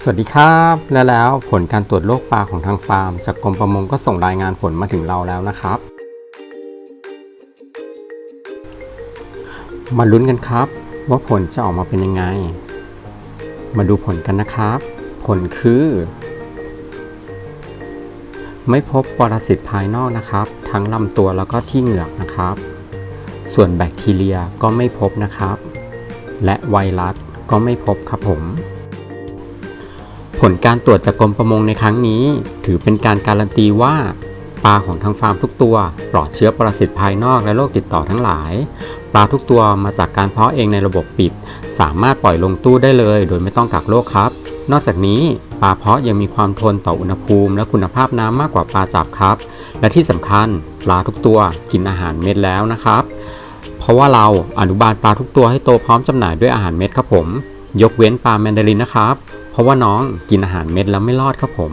สวัสดีครับ และแล้วผลการตรวจโรคปลาของทางฟาร์ม จากกรมประมงก็ส่งรายงานผลมาถึงเราแล้วนะครับ มาลุ้นกันครับ ว่าผลจะออกมาเป็นยังไง มาดูผลกันนะครับ ผลคือ ไม่พบปรสิตภายนอกนะครับ ทั้งลำตัวแล้วก็ที่เหงือกนะครับ ส่วนแบคทีเรียก็ไม่พบนะครับ และไวรัสก็ไม่พบครับผม ผลการตรวจจากกรมประมงในครั้งนี้ ถือเป็นการการันตีว่าปลาของทางฟาร์มทุกตัวปลอดเชื้อปรสิตภายนอกและโรคติดต่อทั้งหลาย ปลาทุกตัวมาจากการเพาะเองในระบบปิด สามารถปล่อยลงตู้ได้เลย โดยไม่ต้องกักโรคครับ นอกจากนี้ปลาเพาะยังมีความทนต่ออุณหภูมิ และคุณภาพน้ำมากกว่าปลาจับครับ และที่สำคัญปลาทุกตัวกินอาหารเม็ดแล้วนะครับ เพราะว่าเราอนุบาลปลาทุกตัวให้โตพร้อมจำหน่ายด้วยอาหารเม็ดครับผม ยกเว้นปลาแมนดารินนะครับ เพราะว่าน้องกินอาหารเม็ดแล้วไม่รอดครับผม